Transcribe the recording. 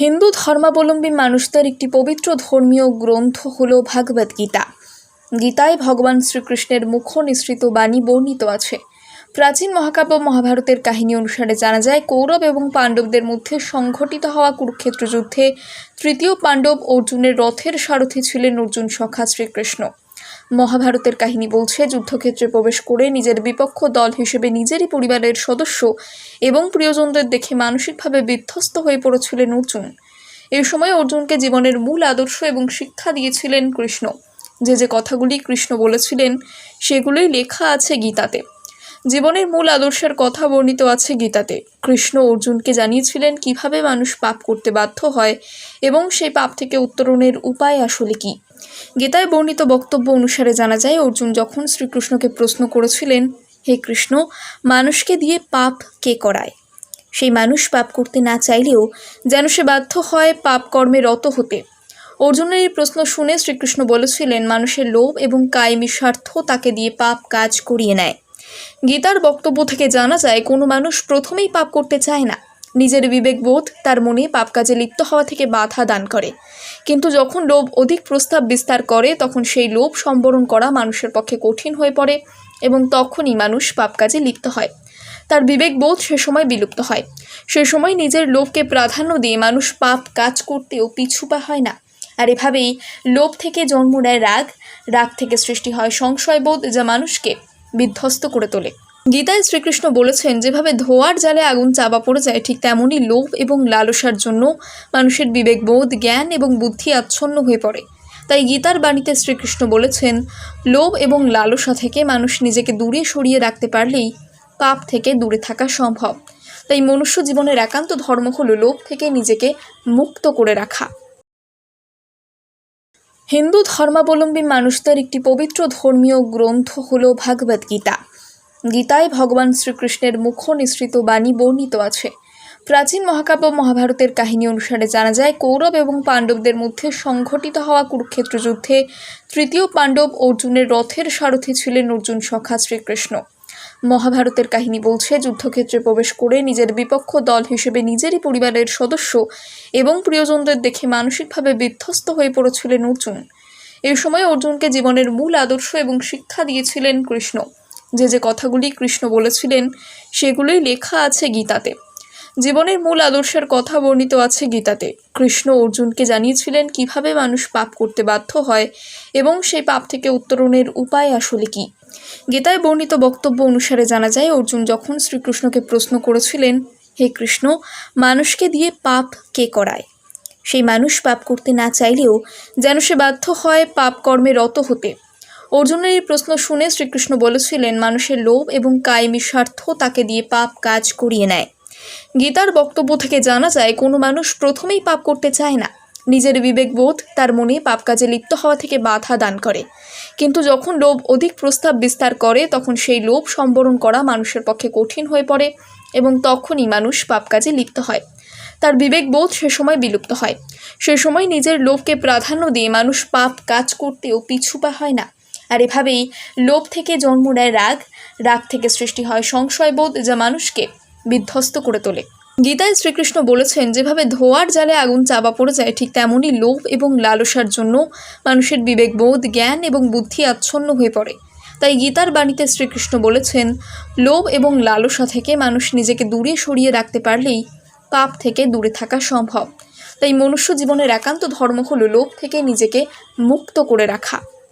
হিন্দু ধর্মাবলম্বী মানুষদের একটি পবিত্র ধর্মীয় গ্রন্থ হল ভাগবত গীতা। গীতায় ভগবান শ্রীকৃষ্ণের মুখ নিঃসৃত বাণী বর্ণিত আছে। প্রাচীন মহাকাব্য মহাভারতের কাহিনী অনুসারে জানা যায়, কৌরব এবং পাণ্ডবদের মধ্যে সংঘটিত হওয়া কুরুক্ষেত্র যুদ্ধে তৃতীয় পাণ্ডব অর্জুনের রথের সারথি ছিলেন অর্জুন সখা শ্রীকৃষ্ণ। মহাভারতের কাহিনী বলছে, যুদ্ধক্ষেত্রে প্রবেশ করে নিজের বিপক্ষ দল হিসেবে নিজেরই পরিবারের সদস্য এবং প্রিয়জনদের দেখে মানসিকভাবে বিধ্বস্ত হয়ে পড়েছিলেন অর্জুন। এই সময় অর্জুনকে জীবনের মূল আদর্শ এবং শিক্ষা দিয়েছিলেন কৃষ্ণ। যে যে কথাগুলি কৃষ্ণ বলেছিলেন, সেগুলোই লেখা আছে গীতাতে। জীবনের মূল আদর্শের কথা বর্ণিত আছে গীতাতে। কৃষ্ণ অর্জুনকে জানিয়েছিলেন, কীভাবে মানুষ পাপ করতে বাধ্য হয় এবং সেই পাপ থেকে উত্তরণের উপায় আসলে কী? গীতায় বর্ণিত বক্তব্য অনুসারে জানা যায়, অর্জুন যখন শ্রীকৃষ্ণকে প্রশ্ন করেছিলেন, হে কৃষ্ণ, মানুষকে দিয়ে পাপ কে করায়? সেই মানুষ পাপ করতে না চাইলেও যেন সে বাধ্য হয় পাপ কর্মে রত হতে। অর্জুনের এই প্রশ্ন শুনে শ্রীকৃষ্ণ বলেছিলেন, মানুষের লোভ এবং কায়েমি স্বার্থ তাকে দিয়ে পাপ কাজ করিয়ে নেয়। গীতার বক্তব্য থেকে জানা যায়, কোনো মানুষ প্রথমেই পাপ করতে চায় না। নিজের বিবেকবোধ তার মনে পাপ কাজে লিপ্ত হওয়া থেকে বাধা দান করে। কিন্তু যখন লোভ অধিক প্রস্তাব বিস্তার করে, তখন সেই লোভ সম্বরণ করা মানুষের পক্ষে কঠিন হয়ে পড়ে এবং তখনই মানুষ পাপ কাজে লিপ্ত হয়। তার বিবেকবোধ সে সময় বিলুপ্ত হয়। সে সময় নিজের লোভকে প্রাধান্য দিয়ে মানুষ পাপ কাজ করতেও পিছু পা হয় না। আর এভাবেই লোভ থেকে জন্ম নেয় রাগ। রাগ থেকে সৃষ্টি হয় সংশয়বোধ যা মানুষকে বিধ্বস্ত করে তোলে। গীতায় শ্রীকৃষ্ণ বলেছেন, যেভাবে ধোয়ার জালে আগুন চাপা পড়ে যায়, ঠিক তেমনই লোভ এবং লালসার জন্য মানুষের বিবেকবোধ জ্ঞান এবং বুদ্ধি আচ্ছন্ন হয়ে পড়ে। তাই গীতার বাণীতে শ্রীকৃষ্ণ বলেছেন, লোভ এবং লালসা থেকে মানুষ নিজেকে দূরে সরিয়ে রাখতে পারলেই পাপ থেকে দূরে থাকা সম্ভব। তাই মনুষ্য জীবনের একান্ত ধর্ম হলো লোভ থেকে নিজেকে মুক্ত করে রাখা। হিন্দু ধর্মাবলম্বী মানুষদের একটি পবিত্র ধর্মীয় গ্রন্থ হল ভাগবত গীতা। গীতায় ভগবান শ্রীকৃষ্ণের মুখ নিঃসৃত বাণী বর্ণিত আছে। প্রাচীন মহাকাব্য মহাভারতের কাহিনী অনুসারে জানা যায়, কৌরব এবং পাণ্ডবদের মধ্যে সংঘটিত হওয়া কুরুক্ষেত্র যুদ্ধে তৃতীয় পাণ্ডব অর্জুনের রথের সারথি ছিলেন অর্জুন সখা শ্রীকৃষ্ণ। মহাভারতের কাহিনী বলছে, যুদ্ধক্ষেত্রে প্রবেশ করে নিজের বিপক্ষ দল হিসেবে নিজেরই পরিবারের সদস্য এবং প্রিয়জনদের দেখে মানসিকভাবে বিধ্বস্ত হয়ে পড়েছিলেন অর্জুন। এই সময় অর্জুনকে জীবনের মূল আদর্শ এবং শিক্ষা দিয়েছিলেন কৃষ্ণ। যে যে কথাগুলি কৃষ্ণ বলেছিলেন, সেগুলোই লেখা আছে গীতাতে। জীবনের মূল আদর্শের কথা বর্ণিত আছে গীতাতে। কৃষ্ণ অর্জুনকে জানিয়েছিলেন কীভাবে মানুষ পাপ করতে বাধ্য হয় এবং সেই পাপ থেকে উত্তরণের উপায় আসলে কী। গীতায় বর্ণিত বক্তব্য অনুসারে জানা যায়, অর্জুন যখন শ্রীকৃষ্ণকে প্রশ্ন করেছিলেন, হে কৃষ্ণ, মানুষকে দিয়ে পাপ কে করায়? সেই মানুষ পাপ করতে না চাইলেও যেন সে বাধ্য হয় পাপ কর্মে রত হতে। অর্জুনের এই প্রশ্ন শুনে শ্রীকৃষ্ণ বলেছিলেন, মানুষের লোভ এবং কায়েমি স্বার্থ তাকে দিয়ে পাপ কাজ করিয়ে নেয়। গীতার বক্তব্য থেকে জানা যায়, কোনো মানুষ প্রথমেই পাপ করতে চায় না। নিজের বিবেকবোধ তার মনে পাপ কাজে লিপ্ত হওয়া থেকে বাধা দান করে। কিন্তু যখন লোভ অধিক প্রস্তাব বিস্তার করে, তখন সেই লোভ সম্বরণ করা মানুষের পক্ষে কঠিন হয়ে পড়ে এবং তখনই মানুষ পাপ কাজে লিপ্ত হয়। তার বিবেকবোধ সে সময় বিলুপ্ত হয়। সে সময় নিজের লোভকে প্রাধান্য দিয়ে মানুষ পাপ কাজ করতেও পিছু পা হয় না। আর এভাবেই লোভ থেকে জন্ম নেয় রাগ। রাগ থেকে সৃষ্টি হয় সংশয়বোধ যা মানুষকে বিধ্বস্ত করে তোলে। গীতায় শ্রীকৃষ্ণ বলেছেন, যেভাবে ধোয়ার জালে আগুন চাপা পড়ে যায়, ঠিক তেমনই লোভ এবং লালসার জন্য মানুষের বিবেকবোধ জ্ঞান এবং বুদ্ধি আচ্ছন্ন হয়ে পড়ে। তাই গীতার বাণীতে শ্রীকৃষ্ণ বলেছেন, লোভ এবং লালসা থেকে মানুষ নিজেকে দূরে সরিয়ে রাখতে পারলেই পাপ থেকে দূরে থাকা সম্ভব। তাই মনুষ্য জীবনের একান্ত ধর্ম হলো লোভ থেকে নিজেকে মুক্ত করে রাখা।